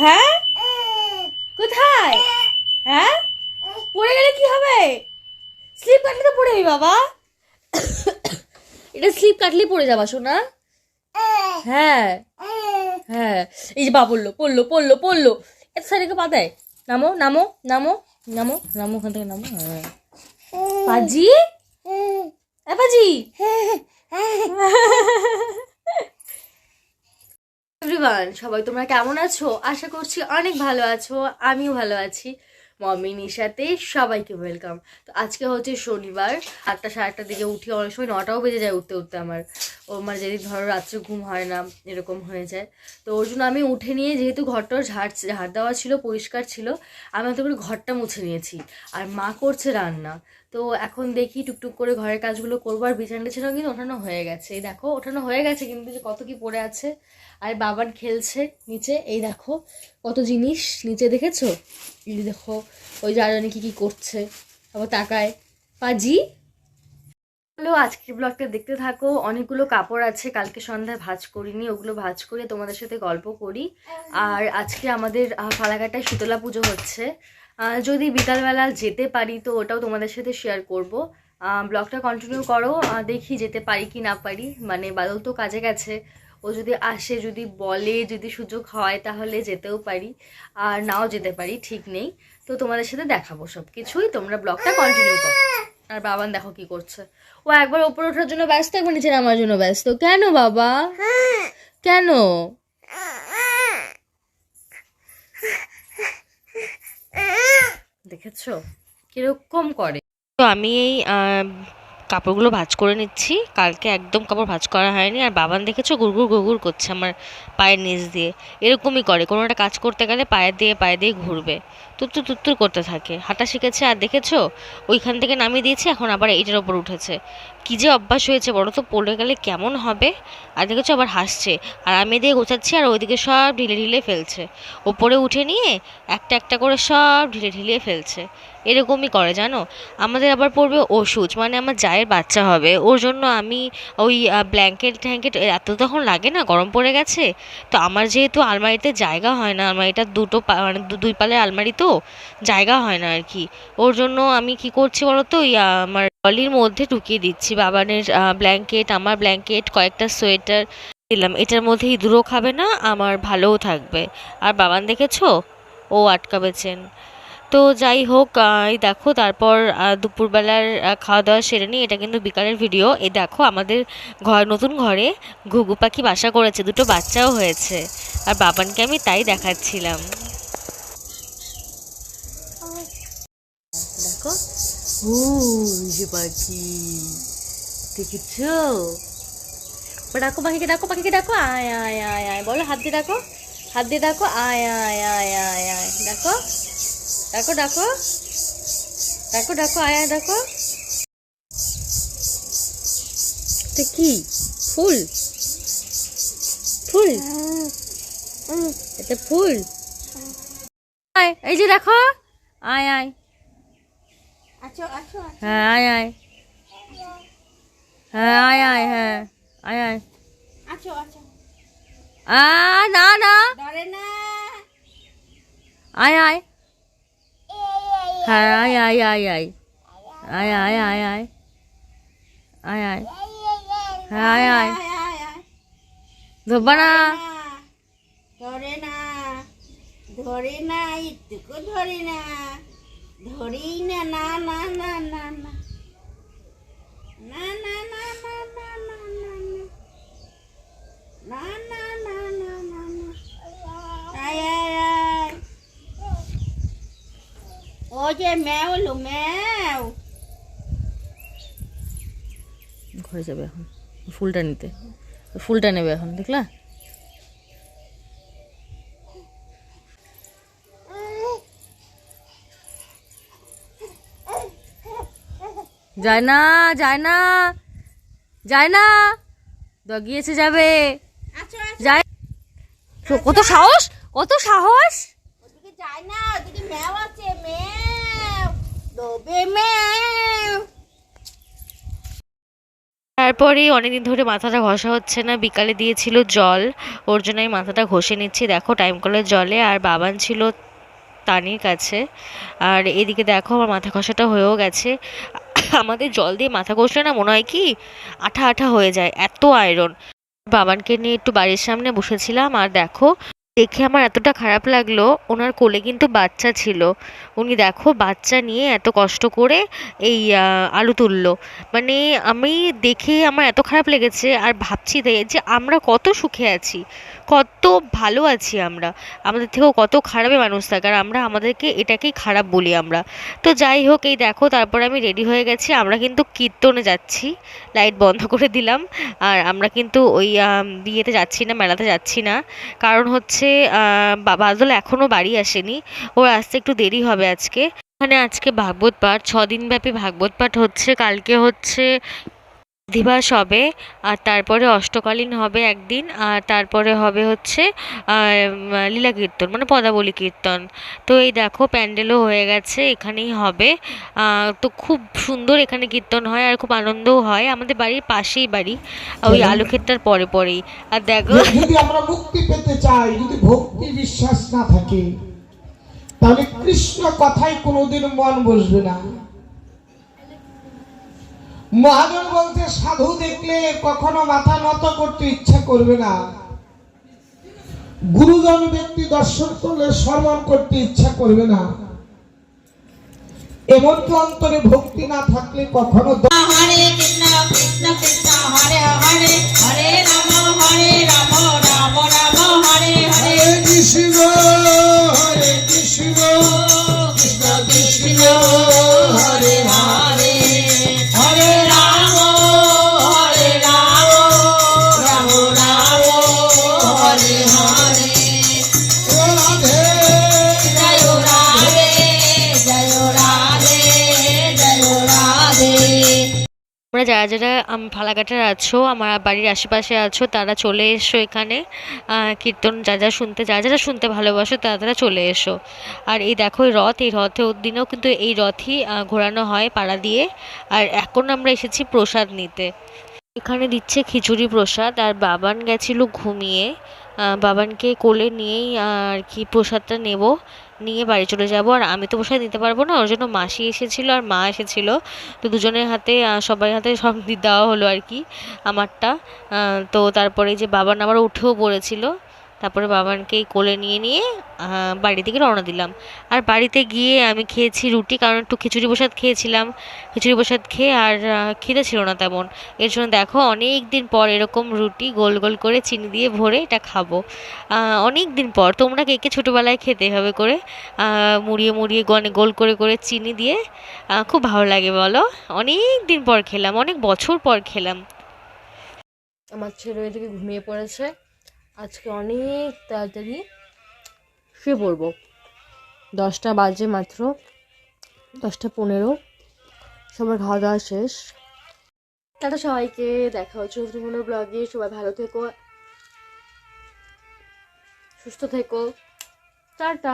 হ্যাঁ? কোথায়? হ্যাঁ? পড়ে গেলে কি হবে? স্লিপ কাটলে তো পড়ে যাবি বাবা। এটা স্লিপ কাটলেই পড়ে যাবা শোনা হ্যাঁ। হ্যাঁ। এই যে বা পড়ল পড়ল পড়ল পড়ল। এত সাইডে পা দেয়। নামো নামো নামো নামো নামো ওখান থেকে নামো। হ্যাঁ। পাজি? এ পাজি? এভরিওয়ান, সবাই তোমরা কেমন আছো? আশা করছি অনেক ভালো আছো, আমিও ভালো আছি। মমি, নিশাতে সবাইকে ওয়েলকাম তো আজকে হচ্ছে শনিবার, আটটা সাড়ে আটটার দিকে উঠি, অনেক সময় নটাও বেজে যায় উঠতে উঠতে আমার। ও আমার যেদিন ধরো রাত্রে ঘুম হয় না, এরকম হয়ে যায়। তো ওর জন্য আমি উঠে নিয়ে যেহেতু ঘরটা ঝাড় ঝাড় দেওয়া ছিল, পরিষ্কার ছিল, আমি হয়তো করে ঘরটা মুছে নিয়েছি। আর মা করছে রান্না। তো এখন দেখি টুকটুক করে ঘরের কাজগুলো করব। আর বিছানা টিছানাও কিন্তু ওঠানো হয়ে গেছে। এই দেখো, ওঠানো হয়ে গেছে কিন্তু যে কত কি পড়ে আছে। আর বাবার খেলছে নিচে, এই দেখো কত জিনিস নিচে দেখেছ? এই দেখো, ওই জানি কি কি করছে। আবার তাকায়, পাজি? হ্যালো, আজকের ব্লগটা দেখতে থাকো। অনেকগুলো কাপড় আছে, কালকে সন্ধ্যায় ভাজ করিনি, ওগুলো ভাজ করে তোমাদের সাথে গল্প করি। আর আজকে আমাদের ফালাকাটায় শীতলা পুজো হচ্ছে। যদি বিকালবেলা যেতে পারি তো ওটাও তোমাদের সাথে শেয়ার করব। ব্লগটা কন্টিনিউ করো দেখি যেতে পারি কি না পারি। মানে বাদল তো কাজে গেছে। ও যদি আসে যদি বলে যদি সুযোগ হয় তাহলে যেতেও পারি। আর নাও যেতে পারি ঠিক নেই। তো তোমাদের সাথে দেখাবো সব কিছুই তোমরা ব্লগটা কন্টিনিউ করো। আর বাবান দেখো কি করছে। ও একবার ওপরে ওঠার জন্য ব্যস্ত একবার নিচে নামার জন্য ব্যস্ত। কেন বাবা? কেন? দেখেছ? কীরকম করে? তো আমি এই কাপড়গুলো ভাঁজ করে নিচ্ছি। কালকে একদম কাপড় ভাঁজ করা হয়নি। আর বাবান দেখেছ? গুড়গুড় গুড়গুড় করছে আমার পায়ের নিচ দিয়ে। এরকমই করে। কোনো একটা কাজ করতে গেলে পায়ে দিয়ে পায়ে দিয়ে ঘুরবে। তুত্তুর তুত্তুর করতে থাকে। হাঁটা শিখেছে আর দেখেছ? ওইখান থেকে নামিয়ে দিয়েছে, এখন আবার এইটার ওপর উঠেছে। কি যে অভ্যাস হয়েছে বড় তো? পড়ে গেলে কেমন হবে? আর দেখেছ আবার হাসছে। আর আমি দিয়ে গোছাচ্ছি আর ওইদিকে সব ঢিলে ঢিলে ফেলছে। ওপরে উঠে নিয়ে একটা একটা করে সব ঢিলে ঢিলে ফেলছে। এরকমই করে, জানো? আমাদের আবার পড়বে ওষুধ মানে আমার জায়ের বাচ্চা হবে। ওর জন্য আমি ওই ব্ল্যাঙ্কেট ট্যাঙ্কেট এত তখন লাগে না, গরম পড়ে গেছে। তো আমার যেহেতু আলমারিতে জায়গা হয় না, আলমারিটা দুটো মানে দুই পালের আলমারি তো জায়গা হয় না আর কি। ওর জন্য আমি কি করছি বলো তো আমার ট্রলির মধ্যে ঢুকিয়ে দিচ্ছি। বাবানের ব্ল্যাঙ্কেট আমার ব্ল্যাঙ্কেট কয়েকটা সোয়েটার দিলাম। এটার মধ্যে ইঁদুরও খাবে না, আমার ভালোও থাকবে। আর বাবান দেখেছ? ও আটকাবেছেন। তো যাই হোক এই দেখো, তারপর দুপুরবেলার খাওয়া দাওয়া সেরে নিই। এটা কিন্তু বিকালের ভিডিও এ দেখো, আমাদের ঘর, নতুন ঘরে ঘুঘু পাখি বাসা করেছে। দুটো বাচ্চাও হয়েছে। আর বাবানকে আমি তাই দেখাচ্ছিলাম। যে পাখি দেখেছ ডাকো পাখিকে ডাকো পাখিকে ডাকো আয় আয় আয় আয় বলো হাত দিয়ে ডাকো হাত দিয়ে ডাকো আয় আয় আয় আয় আয় ডাকো ডাকো ডাকো ডাকো ডাকো আয় আয় ডাকো কি ফুল ফুল এটা ফুল আয় এই যে দেখো আয় আয় আচ্ছা আচ্ছা হ্যাঁ আয় আয় হ্যাঁ আয় আয় হ্যাঁ আয় আয় আচ্ছা আচ্ছা আ না না ধরে না আয় আয় হ্যাঁ আয় আয় আয় আয় আয় আয় আয় আয় আয় আয় হ্যাঁ আয় আয় আয় আয় আয় ধরবা না ধরে না ধরে না একটুকু ধরে না ধরেই না না না না না না না না না না না না না না না না না না না আয় আয় আয় যে ম্যাও লো ম্যাও ঘরে যাবে এখন ফুলটা নিতে ফুলটা নেবে এখন দেখলা যায় না যায় না যায় না দগিয়েছে যাবে। আচ্ছা আচ্ছা। যায় কত সাহস? কত সাহস? যায় না ওদিকে ম্যাও আছে ম্যাও। দবে ম্যাও। তারপরে অনেকদিন ধরে মাথাটা ঘষা হচ্ছে না বিকালে দিয়েছিল জল। ওর জন্য আমি মাথাটা ঘষে নিচ্ছি। দেখো টাইম কলের জলে আর বাবান ছিল তানির কাছে। আর এদিকে দেখো আমার মাথা ঘষাটা হয়েও গেছে। আমাদের জল দিয়ে মাথা ঘষলে না মনে হয় কি আঠা আঠা হয়ে যায়, এত আয়রন বাবানকে নিয়ে একটু বাড়ির সামনে বসেছিলাম আর দেখো দেখে আমার এতটা খারাপ লাগল, ওনার কোলে কিন্তু বাচ্চা ছিল। উনি দেখো বাচ্চা নিয়ে এত কষ্ট করে এই আলু তুললো। মানে আমি দেখে আমার এত খারাপ লেগেছে আর ভাবছি যে আমরা কত সুখে আছি, কত ভালো আছি আমরা। আমাদের থেকেও কত খারাপে মানুষ থাকে আর আমরা আমাদেরকে এটাকেই খারাপ বলি আমরা। তো যাই হোক, এই দেখো তারপর আমি রেডি হয়ে গেছি, আমরা কিন্তু কীর্তনে যাচ্ছি। লাইট বন্ধ করে দিলাম। আর আমরা কিন্তু ওই বিয়েতে যাচ্ছি না, মেলাতে যাচ্ছি না। কারণ হচ্ছে আহ, বাদল এখনও বাড়ি আসেনি। ওর আসতে একটু দেরি হবে আজকে। এখানে আজকে ভাগবত পাঠ ছদিন ব্যাপী ভাগবত পাঠ হচ্ছে। কালকে হচ্ছে দিবাস হবে আর তারপরে অষ্টকালীন হবে একদিন আর তারপরে হবে হচ্ছে লীলা কীর্তন মানে পদাবলী কীর্তন। তো এই দেখো প্যান্ডেলও হয়ে গেছে এখানেই হবে। তো খুব সুন্দর এখানে কীর্তন হয় আর খুব আনন্দও হয়। আমাদের বাড়ির পাশেই বাড়ি ওই আলুক্ষেতটার পরে পরেই। আর দেখো যদি আমরা মুক্তি পেতে চাই যদি ভক্তি বিশ্বাস না থাকে তাহলে কৃষ্ণ কথায় কোনোদিন মন বসবে না। মহাজন বলছে, সাধু দেখলে কখনো মাথা নত করতে ইচ্ছা করবে না। গুরুজন ব্যক্তি দর্শন করলে স্মরণ করতে ইচ্ছা করবে না। এমনকি অন্তরে ভক্তি না থাকলে কখনো হরে কৃষ্ণ কৃষ্ণ কৃষ্ণ, হরে হরে হরে রাম, হরে তোমরা যারা যারা ফালাকাটার আছো, আমার বাড়ির আশেপাশে আছো, তারা চলে এসো এখানে। কীর্তন যা যা শুনতে, যা যারা শুনতে ভালোবাসো, তারা তারা চলে এসো। আর এই দেখো, এই রথ, এই রথে ওর দিনেও কিন্তু এই রথই ঘোরানো হয় পাড়া দিয়ে। আর এখন আমরা এসেছি প্রসাদ নিতে। এখানে দিচ্ছে খিচুড়ি প্রসাদ, আর বাবান গেছিল ঘুমিয়ে। বাবানকে কোলে নিয়েই আর কি প্রসাদটা নেব, নিয়ে বাড়ি চলে যাব। আর আমি তো প্রসাদ নিতে পারব না, ওর জন্য মাসি এসেছিল আর মা এসেছিল। তো দুজনের হাতে সবাই হাতে সব দেওয়া হলো আর কি, আমারটা। তো তারপরে যে বাবান আবার উঠেও পড়েছিল। তারপরে বাবানকে কোলে নিয়ে নিয়ে বাড়ি থেকে রওনা দিলাম। আর বাড়িতে গিয়ে আমি খেয়েছি রুটি, কারণ একটু খিচুড়ি প্রসাদ খেয়েছিলাম। খিচুড়ি প্রসাদ খেয়ে আর খিদে ছিল না তেমন। এর জন্য দেখো অনেক দিন পর এরকম রুটি গোল গোল করে চিনি দিয়ে ভরে এটা খাব। অনেক দিন পর, তোমরা কে কে ছোটোবেলায় খেতে হবে করে মুড়িয়ে মুড়িয়ে গনে গোল করে করে চিনি দিয়ে খুব ভালো লাগে বলো? অনেক দিন পর খেলাম, অনেক বছর পর খেলাম। আমার ছেলে এদিকে ঘুমিয়ে পড়েছে। আজকে অনেক তাড়াতাড়ি শুয়ে পড়ব। দশটা বাজে মাত্র, দশটা পনেরো। সবার খাওয়া দাওয়া শেষ। তারা সবাইকে, দেখা হচ্ছে নতুন ব্লগে সবাই ভালো থেকো, সুস্থ থেকো। টাটা।